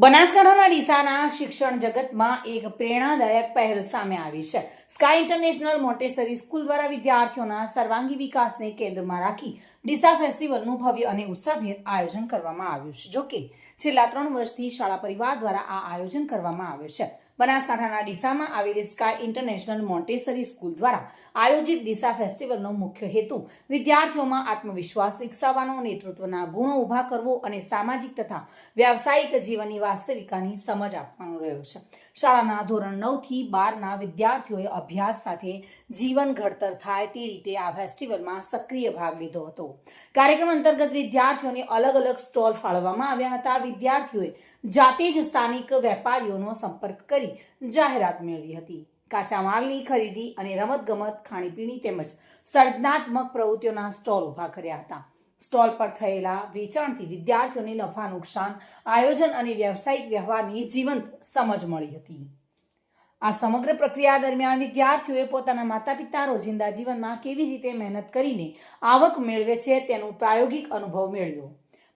બનાસકાંઠાના ડીસાના શિક્ષણ જગતમાં એક પ્રેરણાદાયક પહેલ સામે આવી છે. સ્કાય ઇન્ટરનેશનલ મોટેસરી સ્કૂલ દ્વારા વિદ્યાર્થીઓના સર્વાંગી વિકાસને કેન્દ્રમાં રાખી ડીસા ફેસ્ટિવલનું ભવ્ય અને ઉત્સાહભેર આયોજન કરવામાં આવ્યું છે. જોકે છેલ્લા ત્રણ વર્ષથી શાળા પરિવાર દ્વારા આ આયોજન કરવામાં આવે છે. બનાસકાંઠાના ડીસામાં આવેલી સ્કાય ઇન્ટરનેશનલ મોન્ટેસરી સ્કૂલ દ્વારા આયોજિત ડીસા ફેસ્ટિવલનો મુખ્ય હેતુ વિદ્યાર્થીઓમાં આત્મવિશ્વાસ વિકસાવવાનો, નેતૃત્વના ગુણો ઊભા કરવો અને સામાજિક તથા વ્યાવસાયિક જીવનની વાસ્તવિકતાની સમજ આપવાનો રહ્યો છે. શાળાના ધોરણ નવથી બારના વિદ્યાર્થીઓએ અભ્યાસ સાથે જીવન ઘડતર થાય તે રીતે આ ફેસ્ટિવલમાં સક્રિય ભાગ લીધો હતો. કાર્યક્રમ અંતર્ગત વિદ્યાર્થીઓને અલગ અલગ સ્ટોલ ફાળવવામાં આવ્યા હતા. વિદ્યાર્થીઓએ જાતે જ સ્થાનિક વેપારીઓનો સંપર્ક કરી જાહેરાત મેળવી હતી. કાચા માલની ખરીદી અને રમતગમત, ખાણીપીણી તેમજ સર્જનાત્મક પ્રવૃત્તિઓના સ્ટોલ ઊભા કર્યા હતા. સ્ટોલ પર થયેલા વેચાણથી વિદ્યાર્થીઓને નફા નુકસાન, આયોજન અને વ્યવસાયિક વ્યવહારની જીવંત સમજ મળી હતી. આ સમગ્ર પ્રક્રિયા દરમિયાન વિદ્યાર્થીઓએ પોતાના માતા પિતા રોજિંદા જીવનમાં કેવી રીતે મહેનત કરીને આવક મેળવે છે તેનો પ્રાયોગિક અનુભવ મેળવ્યો.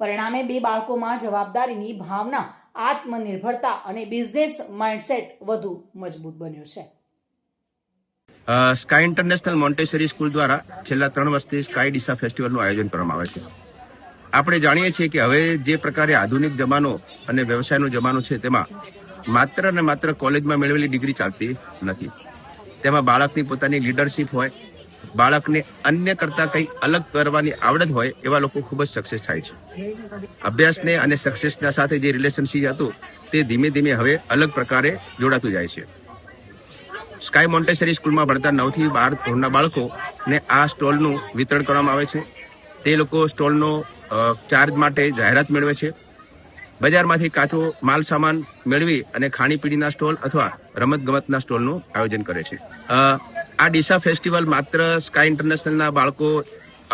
પરિણામે બે બાળકોમાં જવાબદારીની ભાવના, આત્મનિર્ભરતા અને બિઝનેસ માઇન્ડસેટ વધુ મજબૂત બન્યો છે. સ્કાય ઇન્ટરનેશનલ મોન્ટેસરી સ્કૂલ દ્વારા છેલ્લા ત્રણ વર્ષથી સ્કાય ડીસા ફેસ્ટિવલનું આયોજન કરવામાં આવે છે. આપણે જાણીએ છીએ કે હવે જે પ્રકારે આધુનિક જમાનો અને વ્યવસાયનો જમાનો છે તેમાં માત્ર ને માત્ર કોલેજમાં મેળવેલી ડિગ્રી ચાલતી નથી. તેમાં બાળકની પોતાની લીડરશીપ હોય બાળકને અન્ય કરતા કંઈ અલગ કરવાની આવડત હોય એવા લોકો ખૂબ જ સક્સેસ થાય છે. અભ્યાસને અને સક્સેસના સાથે જે રિલેશનશીપ હતું, તે ધીમે ધીમે હવે અલગ પ્રકારે જોડાતું જાય છે. સ્કાય મોન્ટેસરી સ્કૂલમાં ભણતા નવથી બાર ધોરણના બાળકોને આ સ્ટોલનું વિતરણ કરવામાં આવે છે. તે લોકો સ્ટોલનો ચાર્જ માટે જાહેરાત મેળવે છે. બજારમાંથી કાચો માલ સામાન મેળવી અને ખાણીપીણીના સ્ટોલ અથવા રમતગમતના સ્ટોલનું આયોજન કરે છે. આ ડીસા ફેસ્ટિવલ માત્ર સ્કાય ઇન્ટરનેશનલના બાળકો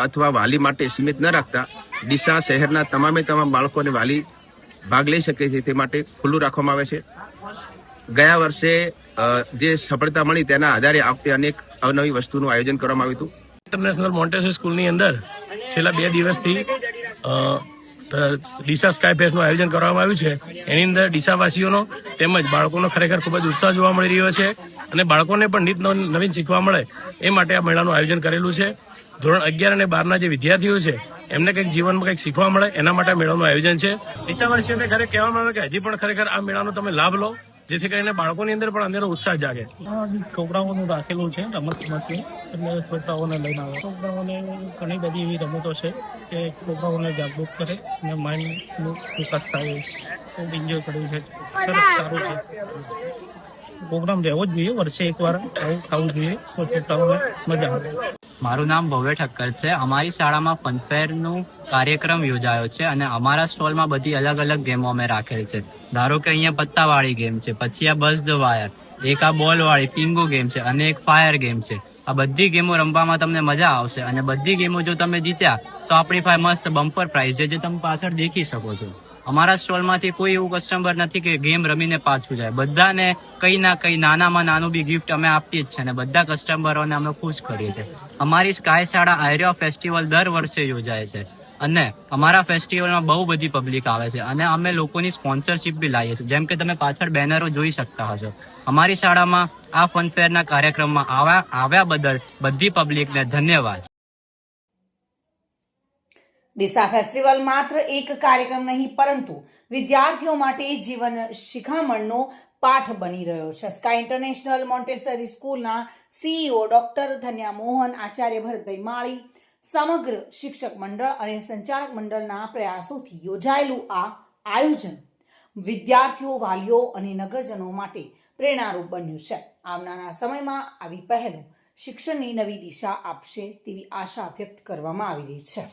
અથવા વાલી માટે સીમિત ન રાખતા, ડીસા શહેરના તમામે તમામ બાળકો અને વાલી ભાગ લઈ શકે છે તે માટે ખુલ્લું રાખવામાં આવે છે. ગયા વર્ષે જે સફળતા મળી તેના આધારે આ અનેક અવનવી વસ્તુનું આયોજન કરવામાં આવ્યું હતું. ઇન્ટરનેશનલ મોન્ટેસરી સ્કૂલની અંદર છેલ્લા બે દિવસથી ડીસા સ્કાય ફેસ્ટનું આયોજન કરવામાં આવ્યું છે. એની અંદર ડીસાવાસીઓનો તેમજ બાળકોનો ખરેખર ખૂબ જ ઉત્સાહ જોવા મળી રહ્યો છે અને બાળકોને પણ નિત નવ- નવીન શીખવા મળે એ માટે આ મેળાનું આયોજન કરેલું છે. ધોરણ અગિયાર અને બારના જે વિદ્યાર્થીઓ છે, એમને કંઈક જીવનમાં કંઈક શીખવા મળે એના માટે મેળાનું આયોજન છે. ડીસાવાસીઓને ખરેખર કહેવામાં આવે કે હજી પણ ખરેખર આ મેળાનો તમે લાભ લો. જેથી કરીને બાળકોની અંદર પણ અંદર ઉત્સાહ જાગે. છોકરાઓનું રાખેલું છે, રમત ગમતનું, એટલે છોકરાઓને લઈને આવે. છોકરાઓને ઘણી બધી એવી રમતો છે કે છોકરાઓને જાગૃત કરે અને માઇન્ડનું વિકાસ થાય. ખૂબ એન્જોય કર્યું છે. સરસ, સારું છે. પ્રોગ્રામ રહેવો જ જોઈએ, વર્ષે એકવાર આવું ખાવું જોઈએ મજા આવે. મારું નામ ભવ્ય ઠક્કર છે. અમારી શાળામાં ફનફેરનું કાર્યક્રમ યોજાયો છે અને અમારા સ્ટોલમાં બધી અલગ અલગ ગેમો અમે રાખેલ છે. ધારો કે અહીંયા પત્તાવાળી ગેમ છે, પછી આ બસ ધ વાયર એક આ બોલ વાળી પિંગો ગેમ છે અને એક ફાયર ગેમ છે. આ બધી ગેમો રમવામાં તમને મજા આવશે અને બધી ગેમો જો તમે જીત્યા તો આપણી પાસે મસ્ત બમ્પર પ્રાઇઝ છે જે તમે પાછળ દેખી શકો છો. અમારા સ્ટોલમાંથી કોઈ એવું કસ્ટમર નથી કે ગેમ રમીને પાછું જાય. બધાને કઈ ના કઈ નાનામાં નાનું બી ગિફ્ટ અમે આપીએ જ છે અને બધા કસ્ટમરોને અમે ખુશ કરીએ છીએ. અમારી સ્કાય શાળા આયર્યો ફેસ્ટિવલ દર વર્ષે યોજાય છે અને અમારા ફેસ્ટિવલમાં બહુ બધી પબ્લિક આવે છે અને અમે લોકોની સ્પોન્સરશિપ બી લાવીએ છીએ. જેમ કે તમે પાછળ બેનરો જોઈ શકતા હશો. અમારી શાળામાં આ ફનફેરના કાર્યક્રમમાં આવ્યા આવ્યા બદલ બધી પબ્લિકને ધન્યવાદ. ડીસા ફેસ્ટિવલ માત્ર એક કાર્યક્રમ નહીં, પરંતુ વિદ્યાર્થીઓ માટે જીવન શિખામણનો પાઠ બની રહ્યો છે. સ્કાય ઇન્ટરનેશનલ મોન્ટેસરી સ્કૂલના સીઈઓ ડોક્ટર ધન્યા મોહન, આચાર્ય ભરતભાઈ માળી, સમગ્ર શિક્ષક મંડળ અને સંચાલક મંડળના પ્રયાસોથી યોજાયેલું આ આયોજન વિદ્યાર્થીઓ, વાલીઓ અને નગરજનો માટે પ્રેરણારૂપ બન્યું છે. આવનારા સમયમાં આવી પહેલો શિક્ષણની નવી દિશા આપશે તેવી આશા વ્યક્ત કરવામાં આવી રહી છે.